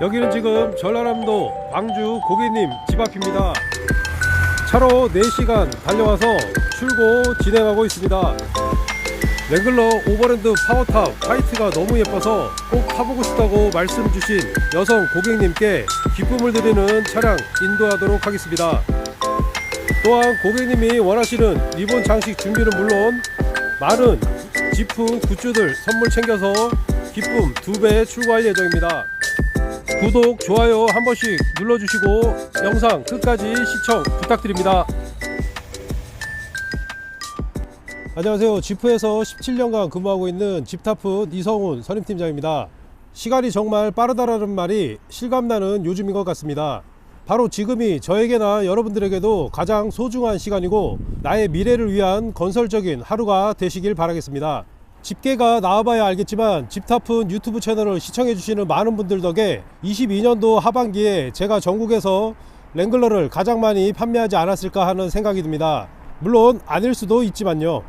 여기는 지금 전라남도 광주 고객님 집 앞입니다. 차로 4시간 달려와서 출고 진행하고 있습니다. 랭글러 오버랜드 파워탑 화이트가 너무 예뻐서 꼭 타보고 싶다고 말씀 주신 여성 고객님께 기쁨을 드리는 차량 인도하도록 하겠습니다. 또한 고객님이 원하시는 리본 장식 준비는 물론 많은 지프 굿즈들 선물 챙겨서 기쁨 두 배 출고할 예정입니다. 구독, 좋아요 한 번씩 눌러주시고 영상 끝까지 시청 부탁드립니다. 안녕하세요. 지프에서 17년간 근무하고 있는 집타프 이성훈 선임팀장입니다. 시간이 정말 빠르다라는 말이 실감나는 요즘인 것 같습니다. 바로 지금이 저에게나 여러분들에게도 가장 소중한 시간이고 나의 미래를 위한 건설적인 하루가 되시길 바라겠습니다. 집계가 나와봐야 알겠지만 집타푼 유튜브 채널을 시청해주시는 많은 분들 덕에 22년도 하반기에 제가 전국에서 랭글러를 가장 많이 판매하지 않았을까 하는 생각이 듭니다. 물론 아닐 수도 있지만요.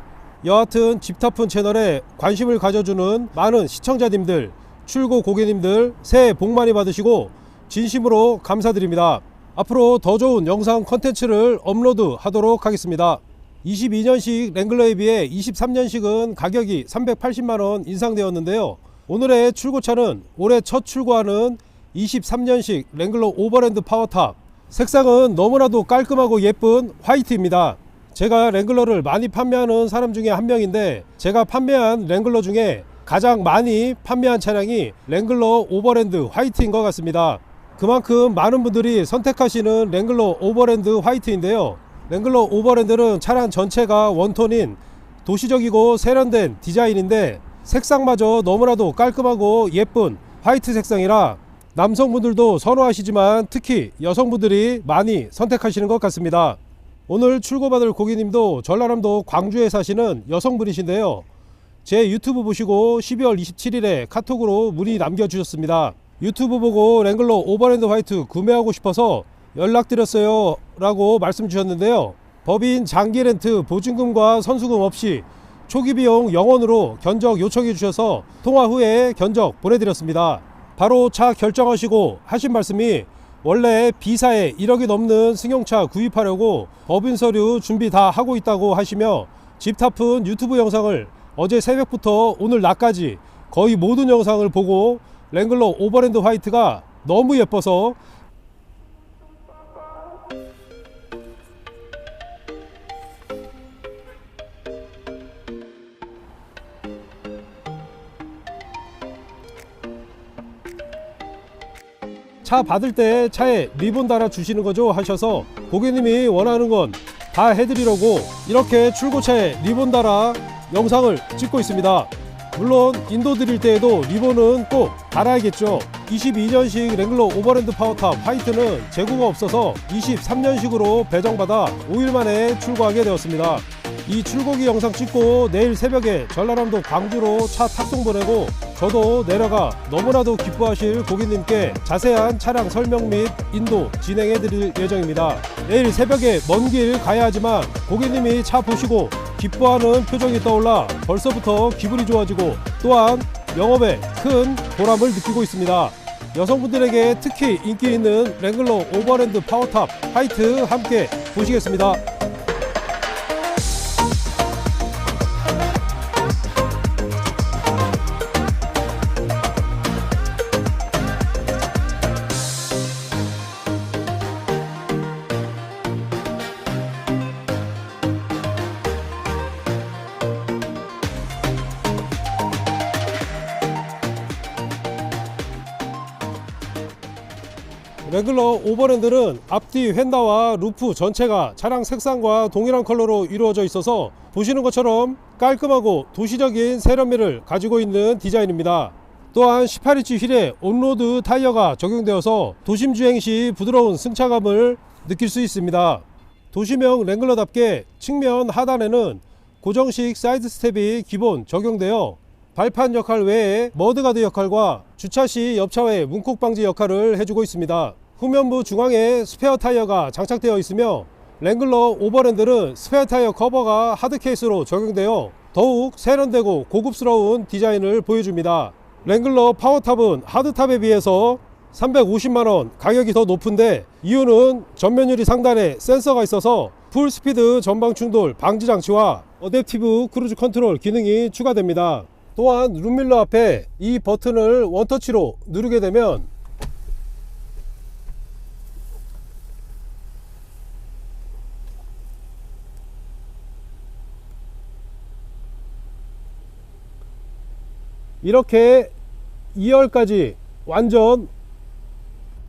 여하튼 집타푼 채널에 관심을 가져주는 많은 시청자님들, 출고 고객님들 새해 복 많이 받으시고 진심으로 감사드립니다. 앞으로 더 좋은 영상 컨텐츠를 업로드 하도록 하겠습니다. 22년식 랭글러에 비해 23년식은 가격이 380만원 인상되었는데요. 오늘의 출고차는 올해 첫 출고하는 23년식 랭글러 오버랜드 파워탑. 색상은 너무나도 깔끔하고 예쁜 화이트입니다. 제가 랭글러를 많이 판매하는 사람 중에 한 명인데 제가 판매한 랭글러 중에 가장 많이 판매한 차량이 랭글러 오버랜드 화이트인 것 같습니다. 그만큼 많은 분들이 선택하시는 랭글러 오버랜드 화이트인데요. 랭글러 오버랜드는 차량 전체가 원톤인 도시적이고 세련된 디자인인데 색상마저 너무나도 깔끔하고 예쁜 화이트 색상이라 남성분들도 선호하시지만 특히 여성분들이 많이 선택하시는 것 같습니다. 오늘 출고받을 고객님도 전라남도 광주에 사시는 여성분이신데요. 제 유튜브 보시고 12월 27일에 카톡으로 문의 남겨주셨습니다. 유튜브 보고 랭글러 오버랜드 화이트 구매하고 싶어서 연락드렸어요 라고 말씀 주셨는데요. 법인 장기 렌트 보증금과 선수금 없이 초기 비용 0원으로 견적 요청해 주셔서 통화 후에 견적 보내드렸습니다. 바로 차 결정하시고 하신 말씀이 원래 B사에 1억이 넘는 승용차 구입하려고 법인 서류 준비 다 하고 있다고 하시며 집타푼 유튜브 영상을 어제 새벽부터 오늘 낮까지 거의 모든 영상을 보고 랭글러 오버랜드 화이트가 너무 예뻐서 차 받을 때 차에 리본 달아 주시는 거죠? 하셔서 고객님이 원하는 건 다 해드리려고 이렇게 출고차에 리본 달아 영상을 찍고 있습니다. 물론 인도 드릴 때에도 리본은 꼭 달아야겠죠. 22년식 랭글러 오버랜드 파워탑 화이트는 재고가 없어서 23년식으로 배정받아 5일 만에 출고하게 되었습니다 이 출고기 영상 찍고 내일 새벽에 전라남도 광주로 차 탁송 보내고 저도 내려가 너무나도 기뻐하실 고객님께 자세한 차량 설명 및 인도 진행해 드릴 예정입니다. 내일 새벽에 먼 길 가야 하지만 고객님이 차 보시고 기뻐하는 표정이 떠올라 벌써부터 기분이 좋아지고 또한 영업에 큰 보람을 느끼고 있습니다. 여성분들에게 특히 인기 있는 랭글러 오버랜드 파워탑 화이트 함께 보시겠습니다. 랭글러 오버랜드는 앞뒤 휀다와 루프 전체가 차량 색상과 동일한 컬러로 이루어져 있어서 보시는 것처럼 깔끔하고 도시적인 세련미를 가지고 있는 디자인입니다. 또한 18인치 휠에 온로드 타이어가 적용되어서 도심 주행 시 부드러운 승차감을 느낄 수 있습니다. 도시명 랭글러답게 측면 하단에는 고정식 사이드 스텝이 기본 적용되어 발판 역할 외에 머드가드 역할과 주차 시 옆차의 문콕 방지 역할을 해주고 있습니다. 후면부 중앙에 스페어 타이어가 장착되어 있으며 랭글러 오버랜드는 스페어 타이어 커버가 하드 케이스로 적용되어 더욱 세련되고 고급스러운 디자인을 보여줍니다. 랭글러 파워탑은 하드탑에 비해서 350만원 가격이 더 높은데 이유는 전면 유리 상단에 센서가 있어서 풀 스피드 전방 충돌 방지 장치와 어댑티브 크루즈 컨트롤 기능이 추가됩니다. 또한 룸밀러 앞에 이 버튼을 원터치로 누르게 되면 이렇게 2열까지 완전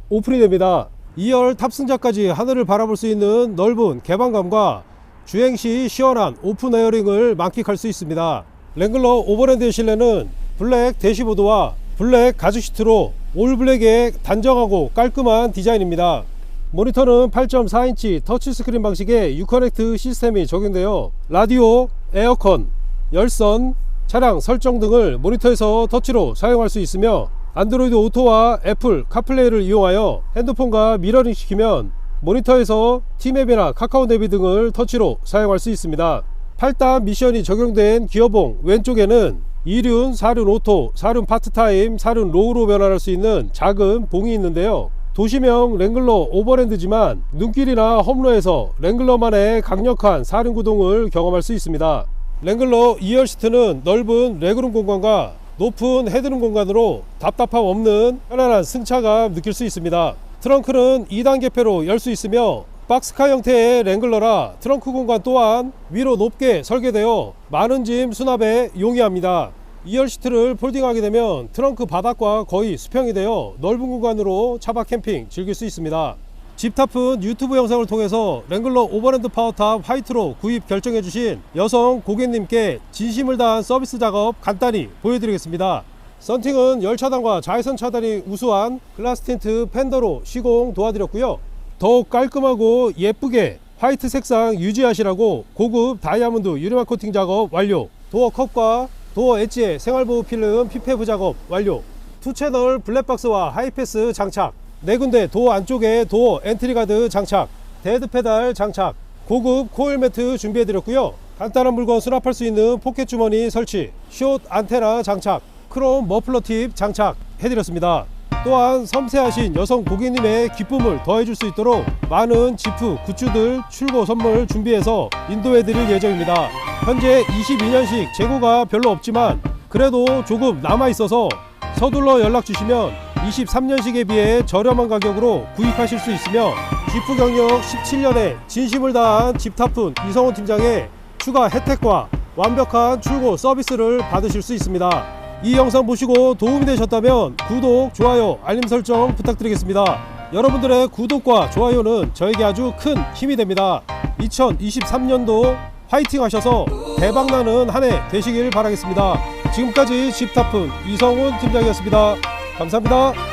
오픈이 됩니다. 2열 탑승자까지 하늘을 바라볼 수 있는 넓은 개방감과 주행 시 시원한 오픈 에어링을 만끽할 수 있습니다. 랭글러 오버랜드의 실내는 블랙 대시보드와 블랙 가죽 시트로 올 블랙의 단정하고 깔끔한 디자인입니다. 모니터는 8.4인치 터치스크린 방식의 유커넥트 시스템이 적용되어 라디오, 에어컨, 열선, 차량 설정 등을 모니터에서 터치로 사용할 수 있으며 안드로이드 오토와 애플 카플레이를 이용하여 핸드폰과 미러링 시키면 모니터에서 티맵이나 카카오 내비 등을 터치로 사용할 수 있습니다. 8단 미션이 적용된 기어봉 왼쪽에는 2륜, 4륜 오토, 4륜 파트타임, 4륜 로우로 변환할 수 있는 작은 봉이 있는데요. 도시명 랭글러 오버랜드지만 눈길이나 험로에서 랭글러만의 강력한 4륜 구동을 경험할 수 있습니다. 랭글러 2열 시트는 넓은 레그룸 공간과 높은 헤드룸 공간으로 답답함 없는 편안한 승차감 느낄 수 있습니다. 트렁크는 2단 개폐로 열 수 있으며 박스카 형태의 랭글러라 트렁크 공간 또한 위로 높게 설계되어 많은 짐 수납에 용이합니다. 2열 시트를 폴딩하게 되면 트렁크 바닥과 거의 수평이 되어 넓은 공간으로 차박 캠핑 즐길 수 있습니다. 집탑은 유튜브 영상을 통해서 랭글러 오버랜드 파워탑 화이트로 구입 결정해 주신 여성 고객님께 진심을 다한 서비스 작업 간단히 보여드리겠습니다. 썬팅은 열 차단과 자외선 차단이 우수한 글라스 틴트 팬더로 시공 도와드렸고요. 더욱 깔끔하고 예쁘게 화이트 색상 유지하시라고 고급 다이아몬드 유리막 코팅 작업 완료. 도어 컵과 도어 엣지의 생활보호 필름 PPF 작업 완료. 투 채널 블랙박스와 하이패스 장착. 네 군데 도어 안쪽에 도어 엔트리 가드 장착, 데드 페달 장착, 고급 코일 매트 준비해 드렸고요. 간단한 물건 수납할 수 있는 포켓 주머니 설치, 숏 안테나 장착, 크롬 머플러 팁 장착 해 드렸습니다. 또한 섬세하신 여성 고객님의 기쁨을 더해줄 수 있도록 많은 지프, 굿즈들 출고 선물 준비해서 인도해 드릴 예정입니다. 현재 22년식 재고가 별로 없지만 그래도 조금 남아 있어서 서둘러 연락 주시면 23년식에 비해 저렴한 가격으로 구입하실 수 있으며 지프 경력 17년에 진심을 다한 집타푼 이성훈 팀장의 추가 혜택과 완벽한 출고 서비스를 받으실 수 있습니다. 이 영상 보시고 도움이 되셨다면 구독, 좋아요, 알림 설정 부탁드리겠습니다. 여러분들의 구독과 좋아요는 저에게 아주 큰 힘이 됩니다. 2023년도 화이팅 하셔서 대박나는 한 해 되시길 바라겠습니다. 지금까지 집타푼 이성훈 팀장이었습니다. 감사합니다.